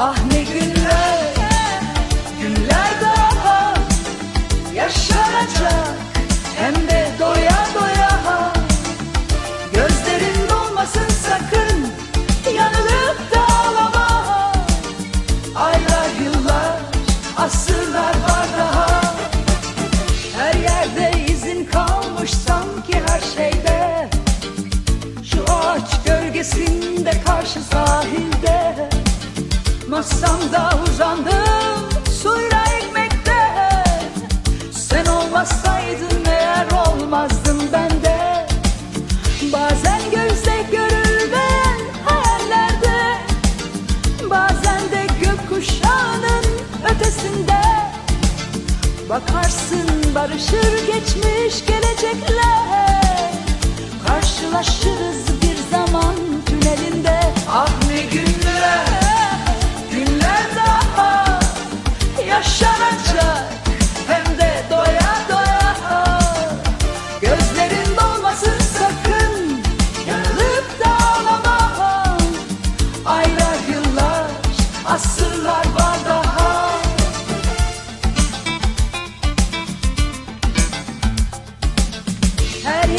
yeni günler Günler daha yaşanacak. Hem de doya doya. Gözlerin dolmasın sakın Yanılıp da Aylar yıllar asırlar var daha. Her yerde izin kalmış sanki her şeyde. Şu ağaç gölgesinde karşı sahilde Masamda uzandım suyla ekmekte. Sen olmasaydın eğer olmazdım ben de. Bazen gözle görülmeyen hayallerde Bazen de gökkuşağının ötesinde. Bakarsın barışır geçmiş gelecekler Karşılaşır rush